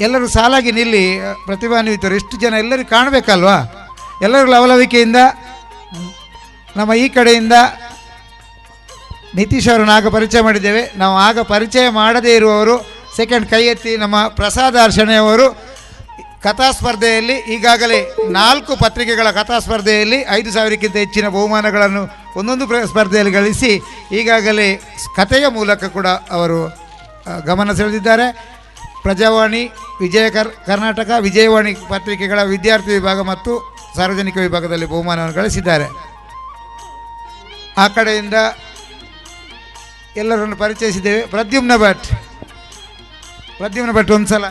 ಎಲ್ಲರೂ ಸಾಲಾಗಿ ನಿಲ್ಲಿ, ಪ್ರತಿಭಾನ್ವಿತರು, ಎಷ್ಟು ಜನ ಎಲ್ಲರಿಗೂ ಕಾಣಬೇಕಲ್ವಾ? ಎಲ್ಲರೂ ಲವಲವಿಕೆಯಿಂದ, ನಮ್ಮ ಈ ಕಡೆಯಿಂದ ನಿತೀಶ್ ಅವರನ್ನು ಆಗ ಪರಿಚಯ ಮಾಡಿದ್ದೇವೆ. ನಾವು ಆಗ ಪರಿಚಯ ಮಾಡದೇ ಇರುವವರು ಸೆಕೆಂಡ್ ಕೈ ಎತ್ತಿ ನಮ್ಮ ಪ್ರಸಾದ ಅರ್ಚಣೆಯವರು ಕಥಾ ಸ್ಪರ್ಧೆಯಲ್ಲಿ ಈಗಾಗಲೇ ನಾಲ್ಕು ಪತ್ರಿಕೆಗಳ ಕಥಾ ಸ್ಪರ್ಧೆಯಲ್ಲಿ ಐದು ಸಾವಿರಕ್ಕಿಂತ ಹೆಚ್ಚಿನ ಬಹುಮಾನಗಳನ್ನು ಒಂದೊಂದು ಪ್ರ, ಸ್ಪರ್ಧೆಯಲ್ಲಿ ಗಳಿಸಿ, ಈಗಾಗಲೇ ಕಥೆಯ ಮೂಲಕ ಕೂಡ ಅವರು ಗಮನ ಸೆಳೆದಿದ್ದಾರೆ. ಪ್ರಜಾವಾಣಿ, ವಿಜಯ ಕರ್, ಕರ್ನಾಟಕ, ವಿಜಯವಾಣಿ ಪತ್ರಿಕೆಗಳ ವಿದ್ಯಾರ್ಥಿ ವಿಭಾಗ ಮತ್ತು ಸಾರ್ವಜನಿಕ ವಿಭಾಗದಲ್ಲಿ ಬಹುಮಾನವನ್ನು ಗಳಿಸಿದ್ದಾರೆ. ಆ ಕಡೆಯಿಂದ ಎಲ್ಲರನ್ನು ಪರಿಚಯಿಸಿದ್ದೇವೆ. ಪ್ರದ್ಯುಮ್ನ ಭಟ್. ಪ್ರದ್ಯುಮ್ನ ಭಟ್ ಒಂದು ಸಲ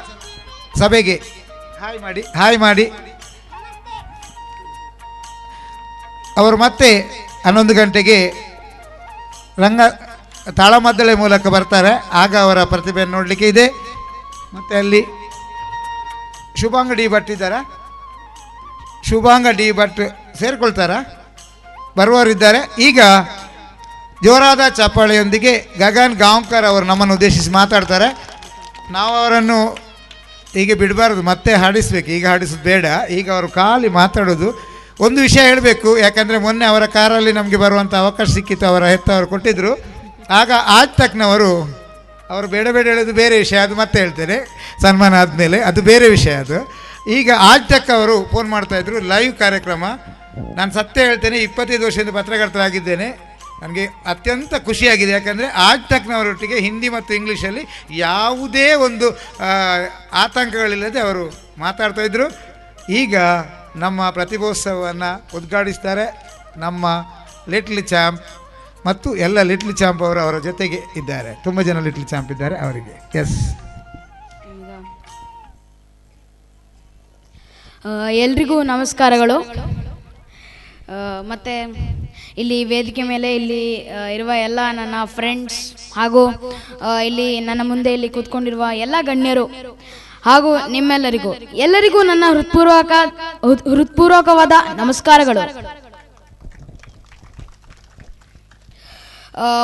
ಸಭೆಗೆ ಹಾಯ್ ಮಾಡಿ ಹಾಯ್ ಮಾಡಿ. ಅವರು ಮತ್ತೆ ಹನ್ನೊಂದು ಗಂಟೆಗೆ ರಂಗ, ತಾಳಮದ್ದಳೆ ಮೂಲಕ ಬರ್ತಾರೆ. ಆಗ ಅವರ ಪ್ರತಿಭೆಯನ್ನು ನೋಡಲಿಕ್ಕೆ ಇದೆ. ಮತ್ತು ಅಲ್ಲಿ ಶುಭಾಂಗ ಡಿ ಭಟ್ ಇದ್ದಾರಾ? ಶುಭಾಂಗ ಡಿ ಭಟ್ ಸೇರಿಕೊಳ್ತಾರಾ? ಬರುವವರಿದ್ದಾರೆ. ಈಗ ಜೋರಾದ ಚಪ್ಪಾಳೆಯೊಂದಿಗೆ ಗಗನ್ ಗಾಂವ್ಕರ್ ಅವರು ನಮ್ಮನ್ನು ಉದ್ದೇಶಿಸಿ ಮಾತಾಡ್ತಾರೆ. ನಾವು ಅವರನ್ನು ಹೀಗೆ ಬಿಡಬಾರ್ದು, ಮತ್ತೆ ಹಾಡಿಸ್ಬೇಕು. ಈಗ ಹಾಡಿಸೋದು ಬೇಡ. ಈಗ ಅವರು ಖಾಲಿ ಮಾತಾಡೋದು. ಒಂದು ವಿಷಯ ಹೇಳಬೇಕು, ಯಾಕಂದರೆ ಮೊನ್ನೆ ಅವರ ಕಾರಲ್ಲಿ ನಮಗೆ ಬರುವಂಥ ಅವಕಾಶ ಸಿಕ್ಕಿತ್ತು, ಅವರ ಹೆತ್ತವರು ಕೊಟ್ಟಿದ್ದರು ಆಗ ಆಜ್ ತಕ್ನವರು ಅವರು ಬೇಡ ಬೇಡ ಹೇಳೋದು ಬೇರೆ ವಿಷಯ, ಅದು ಮತ್ತೆ ಹೇಳ್ತೇನೆ. ಸನ್ಮಾನ ಆದಮೇಲೆ, ಅದು ಬೇರೆ ವಿಷಯ ಅದು. ಈಗ ಆಜ್ ತಕ್ ಅವರು ಫೋನ್ ಮಾಡ್ತಾಯಿದ್ರು ಲೈವ್ ಕಾರ್ಯಕ್ರಮ. ನಾನು ಸತ್ಯ ಹೇಳ್ತೇನೆ, ಇಪ್ಪತ್ತೈದು ವರ್ಷದಿಂದ ಪತ್ರಕರ್ತರಾಗಿದ್ದೇನೆ. ನನಗೆ ಅತ್ಯಂತ ಖುಷಿಯಾಗಿದೆ, ಯಾಕಂದರೆ ಆಜ್ ತಕ್ನವರೊಟ್ಟಿಗೆ ಹಿಂದಿ ಮತ್ತು ಇಂಗ್ಲೀಷಲ್ಲಿ ಯಾವುದೇ ಒಂದು ಆತಂಕಗಳಿಲ್ಲದೆ ಅವರು ಮಾತಾಡ್ತಾ ಇದ್ದರು ಈಗ ನಮ್ಮ ಪ್ರತಿಭೋತ್ಸವವನ್ನು ಉದ್ಘಾಟಿಸ್ತಾರೆ ನಮ್ಮ ಲಿಟ್ಲ್ ಚಾಂಪ್ ಮತ್ತು ಎಲ್ಲ ಲಿಟ್ಲ್ ಚಾಂಪ್ ಅವರು ಅವರ ಜೊತೆಗೆ ಇದ್ದಾರೆ. ತುಂಬ ಜನ ಲಿಟ್ಲ್ ಚಾಂಪ್ ಇದ್ದಾರೆ ಅವರಿಗೆ. ಎಸ್ ಎಲ್ರಿಗೂ ನಮಸ್ಕಾರಗಳು. ಮತ್ತೆ ಇಲ್ಲಿ ವೇದಿಕೆ ಮೇಲೆ ಇಲ್ಲಿ ಇರುವ ಎಲ್ಲ ನನ್ನ ಫ್ರೆಂಡ್ಸ್ ಹಾಗೂ ಇಲ್ಲಿ ನನ್ನ ಮುಂದೆ ಇಲ್ಲಿ ಕೂತ್ಕೊಂಡಿರುವ ಎಲ್ಲ ಗಣ್ಯರು ಹಾಗೂ ನಿಮ್ಮೆಲ್ಲರಿಗೂ. ಎಲ್ಲರಿಗೂ ನನ್ನ ಹೃತ್ಪೂರ್ವಕ ಹೃತ್- ಹೃತ್ಪೂರ್ವಕವಾದ ನಮಸ್ಕಾರಗಳು.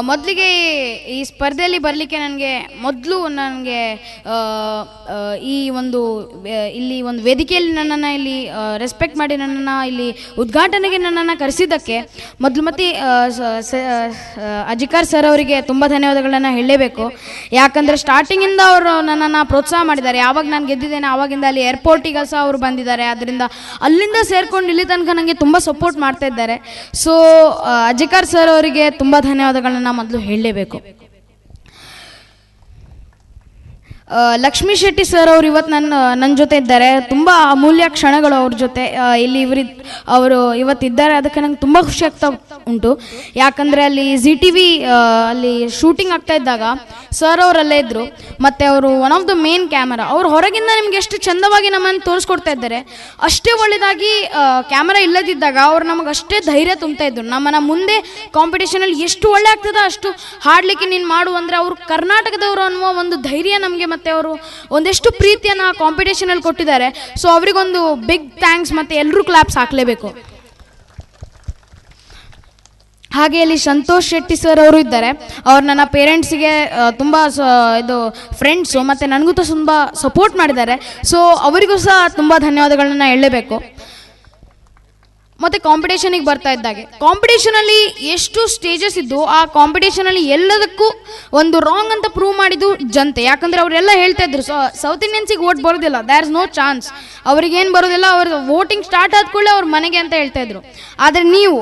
ಮೊದಲಿಗೆ ಈ ಸ್ಪರ್ಧೆಯಲ್ಲಿ ಬರಲಿಕ್ಕೆ ನನಗೆ ಮೊದಲು ನನಗೆ ಈ ಒಂದು ಇಲ್ಲಿ ಒಂದು ವೇದಿಕೆಯಲ್ಲಿ ನನ್ನನ್ನು ಇಲ್ಲಿ ರೆಸ್ಪೆಕ್ಟ್ ಮಾಡಿ ನನ್ನನ್ನು ಇಲ್ಲಿ ಉದ್ಘಾಟನೆಗೆ ನನ್ನನ್ನು ಕರೆಸಿದ್ದಕ್ಕೆ ಮೊದಲು ಮತ್ತೆ ಅಜಿಕಾರ್ ಸರ್ ಅವರಿಗೆ ತುಂಬ ಧನ್ಯವಾದಗಳನ್ನು ಹೇಳಲೇಬೇಕು. ಯಾಕಂದರೆ ಸ್ಟಾರ್ಟಿಂಗಿಂದ ಅವರು ನನ್ನನ್ನು ಪ್ರೋತ್ಸಾಹ ಮಾಡಿದ್ದಾರೆ. ಯಾವಾಗ ನಾನು ಗೆದ್ದಿದ್ದೇನೆ ಆವಾಗಿಂದ ಅಲ್ಲಿ ಏರ್ಪೋರ್ಟಿಗೆ ಸಹ ಅವರು ಬಂದಿದ್ದಾರೆ. ಅದರಿಂದ ಅಲ್ಲಿಂದ ಸೇರ್ಕೊಂಡು ಇಲ್ಲಿ ತನಕ ನನಗೆ ತುಂಬ ಸಪೋರ್ಟ್ ಮಾಡ್ತಾ ಇದ್ದಾರೆ. ಸೊ ಅಜಿಕಾರ್ ಸರ್ ಅವರಿಗೆ ತುಂಬ ಧನ್ಯವಾದಗಳನ್ನ ಮೊದಲು ಹೇಳಲೇಬೇಕು ಆ, ಲಕ್ಷ್ಮೀ ಶೆಟ್ಟಿ ಸರ್ ಅವರು ಇವತ್ತು ನನ್ನ ನನ್ನ ಜೊತೆ ಇದ್ದಾರೆ. ತುಂಬ ಅಮೂಲ್ಯ ಕ್ಷಣಗಳು ಅವ್ರ ಜೊತೆ. ಇಲ್ಲಿ ಇವ್ರ ಅವರು ಇವತ್ತಿದ್ದಾರೆ ಅದಕ್ಕೆ ನಂಗೆ ತುಂಬ ಖುಷಿ ಆಗ್ತಾ ಉಂಟು. ಯಾಕಂದರೆ ಅಲ್ಲಿ ಜಿ ಟಿ ವಿ ಅಲ್ಲಿ ಶೂಟಿಂಗ್ ಆಗ್ತಾ ಇದ್ದಾಗ ಸರ್ ಅವರಲ್ಲೇ ಇದ್ದರು ಮತ್ತು ಅವರು one of the main camera ಅವ್ರು ಹೊರಗಿಂದ ನಿಮ್ಗೆ ಎಷ್ಟು ಚಂದವಾಗಿ ನಮ್ಮನ್ನು ತೋರಿಸ್ಕೊಡ್ತಾ ಇದ್ದಾರೆ. ಅಷ್ಟೇ ಒಳ್ಳೆಯದಾಗಿ ಕ್ಯಾಮರಾ ಇಲ್ಲದಿದ್ದಾಗ ಅವ್ರು ನಮಗೆ ಅಷ್ಟೇ ಧೈರ್ಯ ತುಂಬ್ತಾ ಇದ್ರು. ನಮ್ಮನ್ನು ಮುಂದೆ ಕಾಂಪಿಟೇಷನಲ್ಲಿ ಎಷ್ಟು ಒಳ್ಳೆ ಆಗ್ತದೋ ಅಷ್ಟು ಹಾಡಲಿಕ್ಕೆ ನೀನು ಮಾಡು ಅಂದರೆ ಅವರು ಕರ್ನಾಟಕದವರು ಅನ್ನುವ ಒಂದು ಧೈರ್ಯ ನಮಗೆ ಮತ್ತೆ ಅವರು ಒಂದೆಷ್ಟು ಪ್ರೀತಿಯನ್ನು ಕಾಂಪಿಟೇಷನಲ್ಲಿ ಕೊಟ್ಟಿದ್ದಾರೆ. ಸೊ ಅವರಿಗೊಂದು ಬಿಗ್ ಥ್ಯಾಂಕ್ಸ್ ಮತ್ತು ಎಲ್ಲರೂ ಕ್ಲಾಪ್ಸ್ ಹಾಕಲೇಬೇಕು. ಹಾಗೆ ಇಲ್ಲಿ ಸಂತೋಷ್ ಶೆಟ್ಟಿ ಸರ್ ಅವರು ಇದ್ದಾರೆ. ಅವ್ರು ನನ್ನ ಪೇರೆಂಟ್ಸಿಗೆ ತುಂಬ ಇದು ಫ್ರೆಂಡ್ಸು ಮತ್ತು ನನಗೂ ತುಂಬ ಸಪೋರ್ಟ್ ಮಾಡಿದ್ದಾರೆ. ಸೊ ಅವರಿಗೂ ಸಹ ತುಂಬ ಧನ್ಯವಾದಗಳನ್ನ ಹೇಳಲೇಬೇಕು. ಮತ್ತು ಕಾಂಪಿಟೇಷನಿಗೆ ಬರ್ತಾ ಇದ್ದಾಗೆ. ಕಾಂಪಿಟೇಷನಲ್ಲಿ ಎಷ್ಟು ಸ್ಟೇಜಸ್ ಇದ್ದು ಆ ಕಾಂಪಿಟೇಷನಲ್ಲಿ ಎಲ್ಲದಕ್ಕೂ ಒಂದು ರಾಂಗ್ ಅಂತ ಪ್ರೂವ್ ಮಾಡಿದ್ದು ಜನತೆ. ಯಾಕಂದರೆ ಅವರೆಲ್ಲ ಹೇಳ್ತಾ ಇದ್ರು ಸೌತ್ ಇಂಡಿಯನ್ಸಿಗೆ ವೋಟ್ ಬರೋದಿಲ್ಲ. ದ್ಯಾರ್ ಇಸ್ ನೋ ಚಾನ್ಸ್ ಅವ್ರಿಗೇನು ಬರೋದಿಲ್ಲ, ಅವ್ರ ವೋಟಿಂಗ್ ಸ್ಟಾರ್ಟ್ ಆದ ಕೂಡಲೇ ಅವ್ರ ಮನೆಗೆ ಅಂತ ಹೇಳ್ತಾ ಇದ್ರು. ಆದರೆ ನೀವು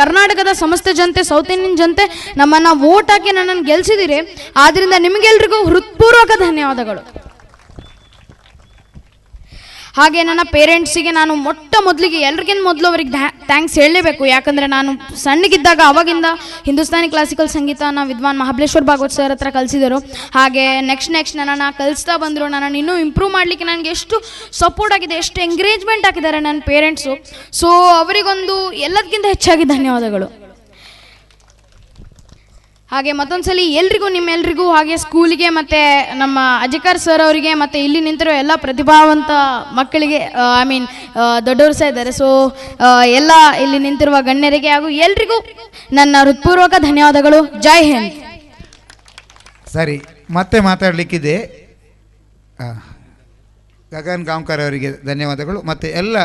ಕರ್ನಾಟಕದ ಸಮಸ್ತ ಜನತೆ ಸೌತ್ ಇಂಡಿಯನ್ ಜನತೆ, ನಮ್ಮನ್ನು ವೋಟ್ ಹಾಕಿ ನನ್ನನ್ನು ಗೆಲ್ಸಿದಿರಿ. ಆದ್ದರಿಂದ ನಿಮಗೆಲ್ರಿಗೂ ಹೃತ್ಪೂರ್ವಕ ಧನ್ಯವಾದಗಳು. ಹಾಗೆ ನನ್ನ ಪೇರೆಂಟ್ಸಿಗೆ ನಾನು ಮೊಟ್ಟ ಮೊದಲಿಗೆ ಎಲ್ರಿಗಿಂತ ಮೊದಲು ಅವ್ರಿಗೆ ಥ್ಯಾಂಕ್ಸ್ ಹೇಳಲೇಬೇಕು. ಯಾಕಂದರೆ ನಾನು ಸಣ್ಣಗಿದ್ದಾಗ ಅವಾಗಿಂದ ಹಿಂದೂಸ್ತಾನಿ ಕ್ಲಾಸಿಕಲ್ ಸಂಗೀತನ ವಿದ್ವಾನ್ ಮಹಾಬಲೇಶ್ವರ್ ಭಾಗವತ್ ಸರ್ ಹತ್ರ ಕಲಿಸಿದರು. ಹಾಗೆ ನೆಕ್ಸ್ಟ್ ನೆಕ್ಸ್ಟ್ ನನ್ನನ್ನು ಕಲಿಸ್ತಾ ಬಂದರು. ನನ್ನನ್ನು ಇನ್ನೂ ಇಂಪ್ರೂವ್ ಮಾಡಲಿಕ್ಕೆ ನನಗೆ ಎಷ್ಟು ಸಪೋರ್ಟ್ ಆಗಿದೆ, ಎಷ್ಟು ಎಂಗೇಜ್ಮೆಂಟ್ ಹಾಕಿದ್ದಾರೆ ನನ್ನ ಪೇರೆಂಟ್ಸು ಸೊ ಅವರಿಗೊಂದು ಎಲ್ಲದಕ್ಕಿಂತ ಹೆಚ್ಚಾಗಿ ಧನ್ಯವಾದಗಳು. ಹಾಗೆ ಮತ್ತೊಂದ್ಸಲಿ ಎಲ್ರಿಗೂ ನಿಮ್ಮೆಲ್ರಿಗೂ ಹಾಗೆ ಸ್ಕೂಲಿಗೆ ಮತ್ತು ನಮ್ಮ ಅಜಿಕಾರ್ ಸರ್ ಅವರಿಗೆ ಮತ್ತು ಇಲ್ಲಿ ನಿಂತಿರೋ ಎಲ್ಲ ಪ್ರತಿಭಾವಂತ ಮಕ್ಕಳಿಗೆ ಐ ಮೀನ್ ದೊಡ್ಡವರು ಸಹ ಇದ್ದಾರೆ. ಸೊ ಎಲ್ಲ ಇಲ್ಲಿ ನಿಂತಿರುವ ಗಣ್ಯರಿಗೆ ಹಾಗೂ ಎಲ್ರಿಗೂ ನನ್ನ ಹೃತ್ಪೂರ್ವಕ ಧನ್ಯವಾದಗಳು. ಜೈ ಹಿಂದ್. ಸರಿ, ಮತ್ತೆ ಮಾತಾಡಲಿಕ್ಕಿದೆ. ಗಗನ್ ಗಾಂವ್ಕರ್ ಅವರಿಗೆ ಧನ್ಯವಾದಗಳು. ಮತ್ತು ಎಲ್ಲ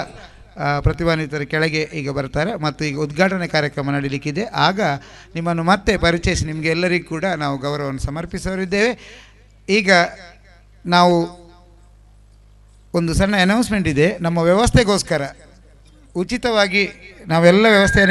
ಪ್ರತಿಭಾನ್ವಿತರ ಕೆಳಗೆ ಈಗ ಬರ್ತಾರೆ ಮತ್ತು ಈಗ ಉದ್ಘಾಟನೆ ಕಾರ್ಯಕ್ರಮ ನಡೀಲಿಕ್ಕಿದೆ. ಆಗ ನಿಮ್ಮನ್ನು ಮತ್ತೆ ಪರಿಚಯಿಸಿ ನಿಮಗೆ ಎಲ್ಲರಿಗೂ ಕೂಡ ನಾವು ಗೌರವವನ್ನು ಸಮರ್ಪಿಸೋರಿದ್ದೇವೆ ಈಗ ನಾವು ಒಂದು ಸಣ್ಣ ಅನೌನ್ಸ್ಮೆಂಟ್ ಇದೆ. ನಮ್ಮ ವ್ಯವಸ್ಥೆಗೋಸ್ಕರ ಉಚಿತವಾಗಿ ನಾವೆಲ್ಲ ವ್ಯವಸ್ಥೆಯನ್ನು